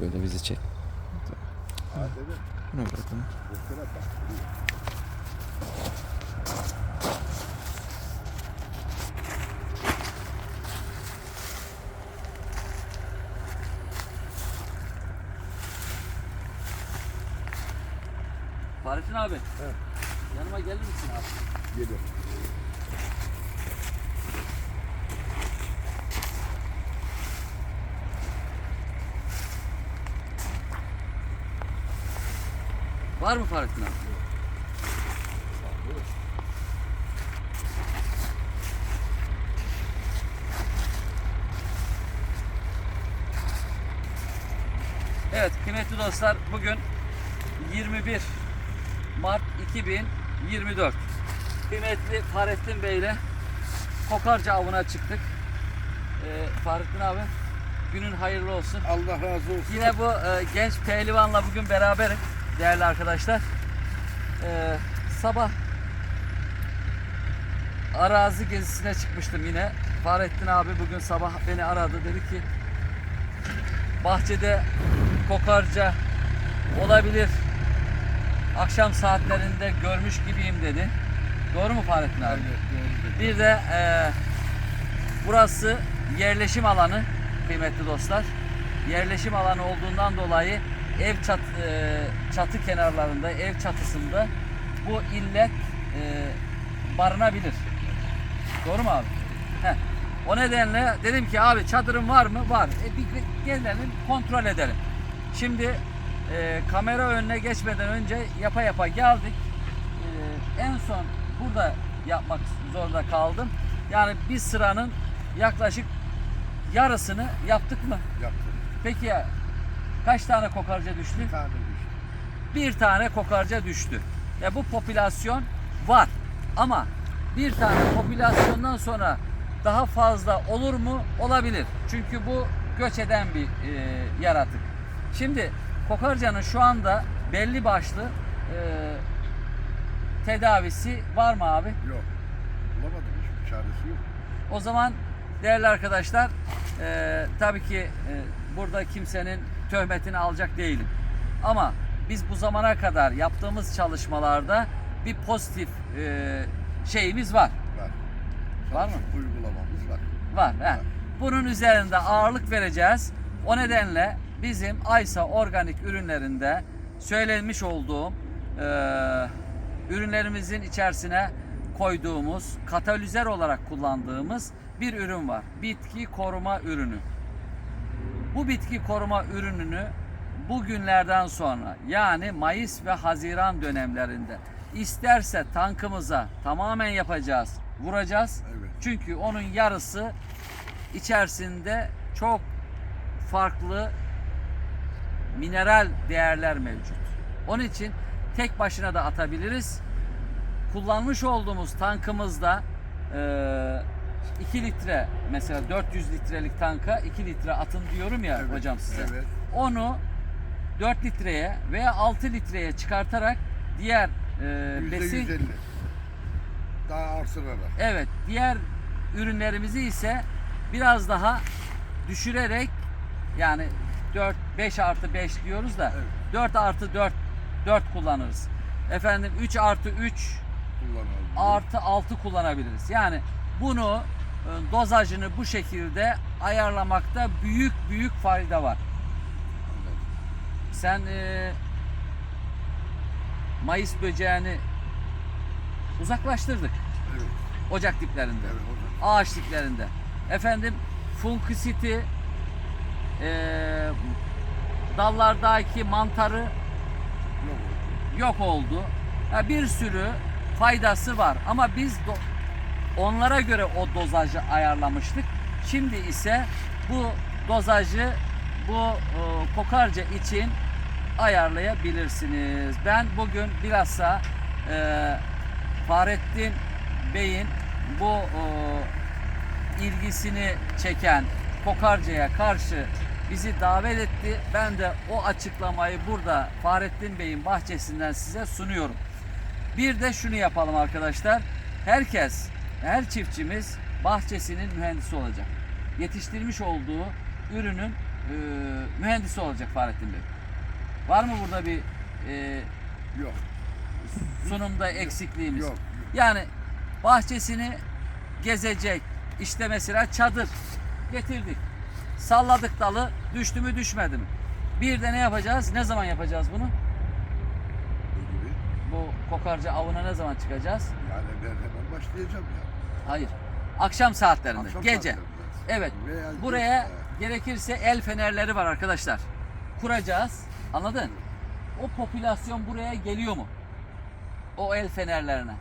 Böyle bizi çek. Buna bırakalım. Fahrettin abi. Yanıma gelir misin abi? Gelir. Var mı abi? Evet kıymetli dostlar bugün 21 Mart 2024. Kıymetli Fahrettin Bey ile Kokarca avına çıktık. Ee, Fahrettin abi günün hayırlı olsun. Allah razı olsun. Yine bu e, genç pehlivanla bugün beraberim değerli arkadaşlar. E, sabah arazi gezisine çıkmıştım yine. Fahrettin abi bugün sabah beni aradı dedi ki bahçede kokarca olabilir. Akşam saatlerinde görmüş gibiyim dedi. Doğru mu Fahrettin abi? Evet, doğru. Bir de e, burası yerleşim alanı kıymetli dostlar. Yerleşim alanı olduğundan dolayı ev çat, e, çatı kenarlarında, ev çatısında bu illet e, barınabilir. Doğru mu abi? Heh. O nedenle dedim ki abi çadırın var mı? Var. E bir gelelim kontrol edelim. Şimdi e, kamera önüne geçmeden önce yapa yapa geldik. E, en son burada yapmak zorunda kaldım. Yani bir sıranın yaklaşık yarısını yaptık mı? Yaptım. Peki ya kaç tane kokarca düştü? Bir tane düştü. bir tane kokarca düştü. Ya bu popülasyon var. Ama bir tane popülasyondan sonra daha fazla olur mu? Olabilir. Çünkü bu göç eden bir e, yaratık. Şimdi kokarcanın şu anda belli başlı e, tedavisi var mı abi? Yok. Bulamadım. Hiçbir çaresi yok. O zaman değerli arkadaşlar e, tabii ki e, burada kimsenin töhmetini alacak değilim. Ama biz bu zamana kadar yaptığımız çalışmalarda bir pozitif e, şeyimiz var. Var. Var mı? Uygulamamız var. Var. he. Bunun üzerinde ağırlık vereceğiz. O nedenle bizim Aysa organik ürünlerinde söylenmiş olduğum e, ürünlerimizin içerisine koyduğumuz katalizör olarak kullandığımız bir ürün var. Bitki koruma ürünü. Bu bitki koruma ürününü bugünlerden sonra yani Mayıs ve Haziran dönemlerinde isterse tankımıza tamamen yapacağız, vuracağız. Evet. Çünkü onun yarısı içerisinde çok farklı mineral değerler mevcut. Onun için tek başına da atabiliriz. Kullanmış olduğumuz tankımızda 2 litre mesela 400 litrelik tanka 2 litre atın diyorum ya Evet, hocam size. evet. Onu 4 litreye veya 6 litreye çıkartarak diğer e, Yüzde besin 150. Daha artırarak. Evet, diğer ürünlerimizi ise biraz daha düşürerek yani 4 5 artı 5 diyoruz da Evet. 4 artı 4 4 kullanırız. Efendim 3 artı 3 Kullanalım. artı 6 kullanabiliriz. Yani bunu e, dozajını bu şekilde ayarlamakta büyük büyük fayda var. Sen e, Mayıs böceğini uzaklaştırdık Evet. ocak diplerinde. Evet hocam. ağaç diplerinde. Efendim funkisiti eee dallardaki mantarı Yok hocam. yok oldu. Ya bir sürü faydası var ama biz onlara göre o dozajı ayarlamıştık. Şimdi ise bu dozajı bu e, kokarca için ayarlayabilirsiniz. Ben bugün bilhassa e, Fahrettin Bey'in bu e, ilgisini çeken kokarcaya karşı bizi davet etti. Ben de o açıklamayı burada Fahrettin Bey'in bahçesinden size sunuyorum. Bir de şunu yapalım arkadaşlar. Herkes, her çiftçimiz bahçesinin mühendisi olacak. yetiştirmiş olduğu ürünün e, mühendisi olacak Fahrettin Bey. Var mı burada bir e, Yok. sunumda eksikliğimiz? Yok. yok. Yani bahçesini gezecek. İşte mesela çadır getirdik. Salladık dalı düştü mü düşmedi mi? Bir de ne yapacağız? Ne zaman yapacağız bunu? Ne gibi? Bu kokarca avına ne zaman çıkacağız? Yani ben hemen başlayacağım ya. Hayır. Akşam saatlerinde. Akşam gece. saatlerinde. Evet. Veya Buraya gece. gerekirse el fenerleri var arkadaşlar. Kuracağız. Anladın? O popülasyon buraya geliyor mu? O el fenerlerine.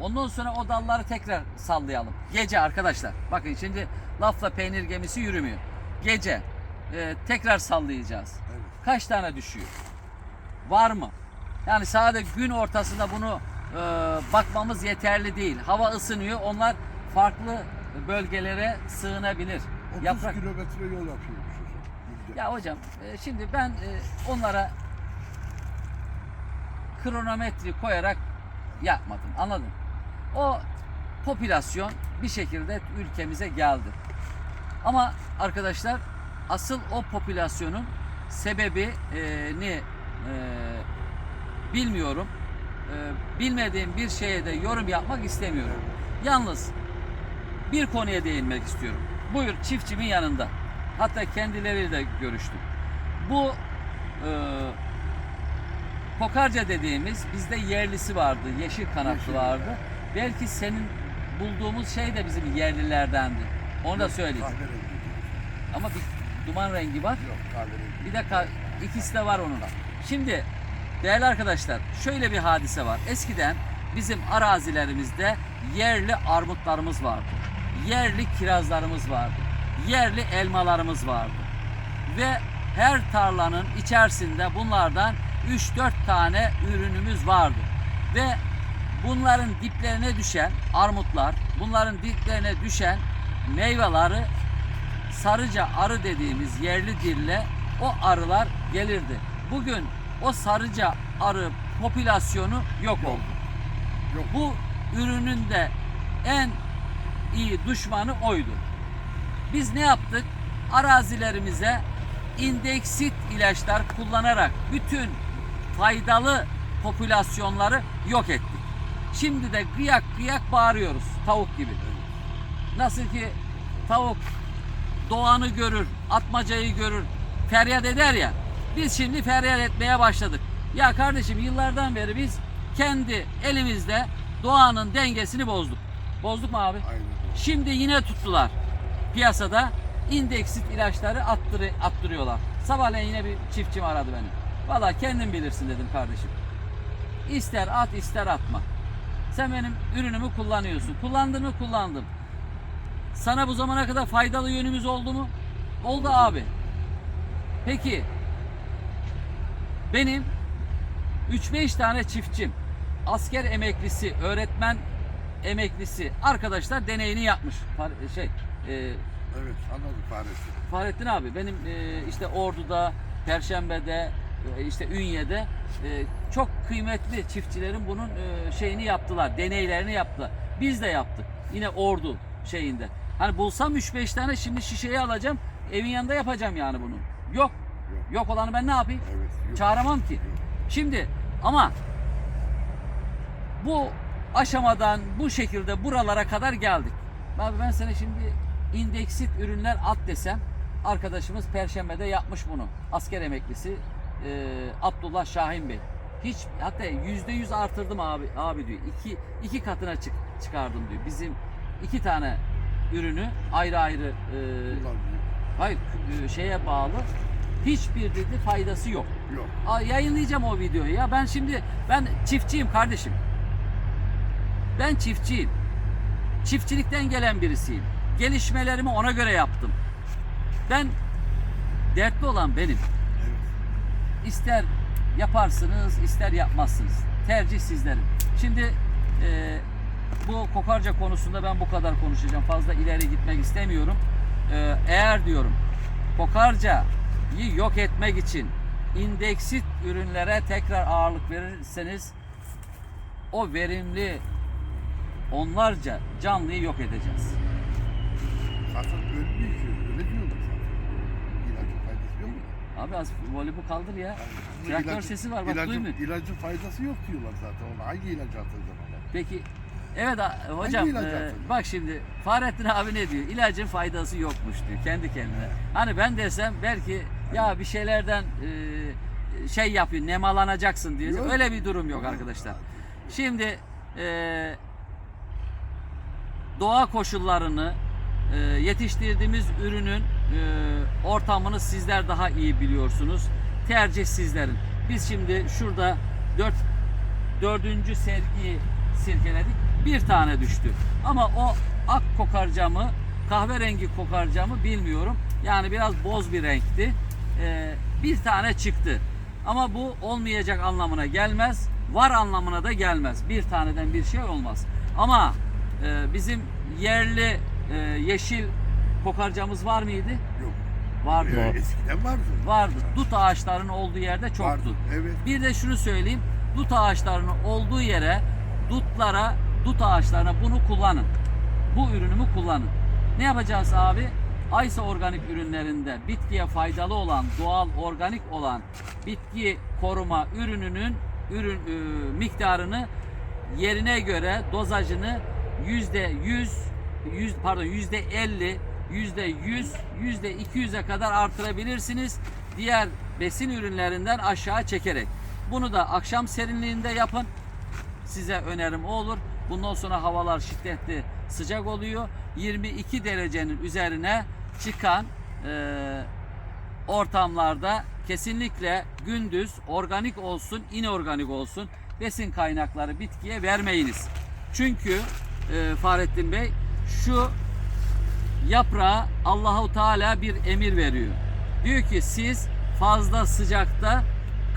Ondan sonra o dalları tekrar sallayalım. Gece arkadaşlar. Bakın şimdi lafla peynir gemisi yürümüyor. Gece e, tekrar sallayacağız. Evet. Kaç tane düşüyor? Var mı? Yani sadece gün ortasında bunu e, bakmamız yeterli değil. Hava ısınıyor. Onlar farklı bölgelere sığınabilir. 30 Yaprak. kilometre yol yapıyormuş hocam. Ya hocam e, şimdi ben e, onlara kronometre koyarak yapmadım. Anladın? O popülasyon bir şekilde ülkemize geldi. Ama arkadaşlar asıl o popülasyonun sebebini e, bilmiyorum. E, bilmediğim bir şeye de yorum yapmak istemiyorum. Yalnız bir konuya değinmek istiyorum. Buyur çiftçimin yanında. Hatta kendileriyle de görüştüm. Bu e, kokarca dediğimiz bizde yerlisi vardı, yeşil kanatlı vardı. Belki senin bulduğumuz şey de bizim yerlilerdendi. Onu da söyleyeyim. Ama bir duman rengi var. Yok kahverengi. Bir de ka- ikisi de var onun. Şimdi değerli arkadaşlar şöyle bir hadise var. Eskiden bizim arazilerimizde yerli armutlarımız vardı. Yerli kirazlarımız vardı. Yerli elmalarımız vardı. Ve her tarlanın içerisinde bunlardan 3-4 tane ürünümüz vardı. Ve bunların diplerine düşen armutlar, bunların diplerine düşen meyveleri sarıca arı dediğimiz yerli dille o arılar gelirdi. Bugün o sarıca arı popülasyonu yok oldu. Yok. Bu ürünün de en iyi düşmanı oydu. Biz ne yaptık? Arazilerimize indeksit ilaçlar kullanarak bütün faydalı popülasyonları yok ettik. Şimdi de kıyak kıyak bağırıyoruz tavuk gibi. Nasıl ki tavuk doğanı görür, atmacayı görür, feryat eder ya. Biz şimdi feryat etmeye başladık. Ya kardeşim yıllardan beri biz kendi elimizde doğanın dengesini bozduk. Bozduk mu abi? Aynen. Şimdi yine tuttular. Piyasada indeksit ilaçları attırı, attırıyorlar. Sabahleyin yine bir çiftçim aradı beni. Valla kendin bilirsin dedim kardeşim. İster at ister atma. Sen benim ürünümü kullanıyorsun. Kullandın mı kullandım. Sana bu zamana kadar faydalı yönümüz oldu mu? Oldu abi. Peki benim 3-5 tane çiftçim, asker emeklisi, öğretmen emeklisi arkadaşlar deneyini yapmış. Far- Şey, e, Evet anladım Fahrettin. Fahrettin abi benim e, işte Ordu'da, Perşembe'de, e, işte Ünye'de e, çok kıymetli çiftçilerin bunun e, şeyini yaptılar, deneylerini yaptılar. Biz de yaptık. Yine Ordu şeyinde. Hani bulsam 3-5 tane şimdi şişeyi alacağım, evin yanında yapacağım yani bunu. Yok. Yok. Olanı ben ne yapayım? Evet. Yok. Çağıramam ki. Şimdi ama bu aşamadan bu şekilde buralara kadar geldik. Abi ben sana şimdi indeksit ürünler at desem arkadaşımız Perşembe'de yapmış bunu. Asker emeklisi e, Abdullah Şahin Bey. Hiç hatta yüzde yüz artırdım abi abi diyor. İki, iki katına çık, çıkardım diyor. Bizim iki tane ürünü ayrı ayrı e, hayır e, şeye bağlı. Hiçbir dedi faydası yok. Yok. Aa, yayınlayacağım o videoyu ya. Ben şimdi ben çiftçiyim kardeşim. Ben çiftçiyim. Çiftçilikten gelen birisiyim. Gelişmelerimi ona göre yaptım. Ben dertli olan benim. Evet. İster yaparsınız, ister yapmazsınız. Tercih sizlerin. Şimdi e, bu kokarca konusunda ben bu kadar konuşacağım. Fazla ileri gitmek istemiyorum. E, eğer diyorum kokarcayı yok etmek için indeksit ürünlere tekrar ağırlık verirseniz o verimli onlarca canlıyı yok edeceğiz. Zaten ölmüyor ki. Öyle diyorlar zaten. İlacın faydası yok mu? Abi az volümü kaldır ya. Yani Traktör ilacın- sesi var, bak ilacın, duymuyor. İlacın faydası yok diyorlar zaten. Ona hangi ilacı atacağım ona? Peki evet hocam e, bak şimdi Fahrettin abi ne diyor? İlacın faydası yokmuş diyor kendi kendine. Hani ben desem belki ya bir şeylerden e, şey yapıyor nemalanacaksın diye. Yok. Öyle bir durum yok arkadaşlar. Şimdi e, doğa koşullarını e, yetiştirdiğimiz ürünün e, ortamını sizler daha iyi biliyorsunuz. Tercih sizlerin. Biz şimdi şurada dört dördüncü sergiyi sirkeledik. Bir tane düştü. Ama o ak kokarcamı, kahverengi kokarcamı bilmiyorum. Yani biraz boz bir renkti. Ee, bir tane çıktı. Ama bu olmayacak anlamına gelmez. Var anlamına da gelmez. Bir taneden bir şey olmaz. Ama e, bizim yerli e, yeşil kokarcamız var mıydı? Yok. Vardı. Ee, eskiden vardı. Vardı. Dut ağaçlarının olduğu yerde çoktu. Vardı, evet. Bir de şunu söyleyeyim. Dut ağaçlarının olduğu yere dutlara, dut ağaçlarına bunu kullanın. Bu ürünümü kullanın. Ne yapacağız abi? Aysa organik ürünlerinde bitkiye faydalı olan, doğal organik olan bitki koruma ürününün ürün e, miktarını yerine göre dozajını yüzde yüz, yüz pardon yüzde elli, yüzde yüz, yüzde iki yüze kadar artırabilirsiniz. Diğer besin ürünlerinden aşağı çekerek. Bunu da akşam serinliğinde yapın. Size önerim o olur. Bundan sonra havalar şiddetli sıcak oluyor. 22 derecenin üzerine çıkan eee ortamlarda kesinlikle gündüz organik olsun, inorganik olsun besin kaynakları bitkiye vermeyiniz. Çünkü e, Fahrettin Bey şu yaprağa Allahu Teala bir emir veriyor. Diyor ki siz fazla sıcakta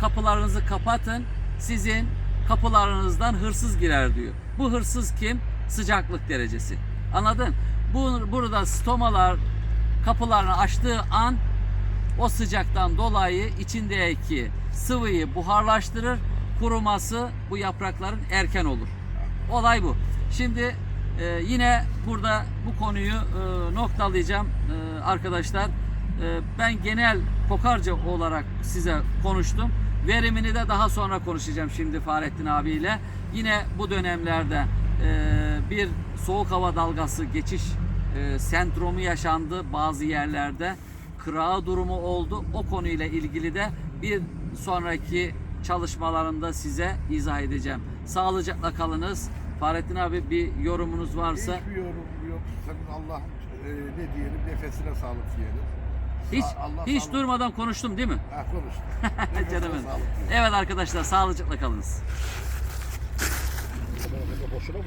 kapılarınızı kapatın. Sizin kapılarınızdan hırsız girer diyor. Bu hırsız kim? Sıcaklık derecesi. Anladın? Bu burada stomalar kapılarını açtığı an o sıcaktan dolayı içindeki sıvıyı buharlaştırır. Kuruması bu yaprakların erken olur. Olay bu. Şimdi e, yine burada bu konuyu e, noktalayacağım e, arkadaşlar. E, ben genel kokarca olarak size konuştum. Verimini de daha sonra konuşacağım şimdi Fahrettin abiyle. Yine bu dönemlerde e, bir soğuk hava dalgası geçiş e, sendromu yaşandı bazı yerlerde. Kırağı durumu oldu. O konuyla ilgili de bir sonraki çalışmalarında size izah edeceğim. Sağlıcakla kalınız. Fahrettin abi bir yorumunuz varsa Hiçbir yorum yok. Senin Allah e, ne diyelim nefesine sağlık diyelim. hiç Allah hiç sağlık- durmadan konuştum değil mi? Ha konuş. Nefesine Canım benim. sağlık diyelim. Evet arkadaşlar sağlıcakla kalınız. Boşuna mı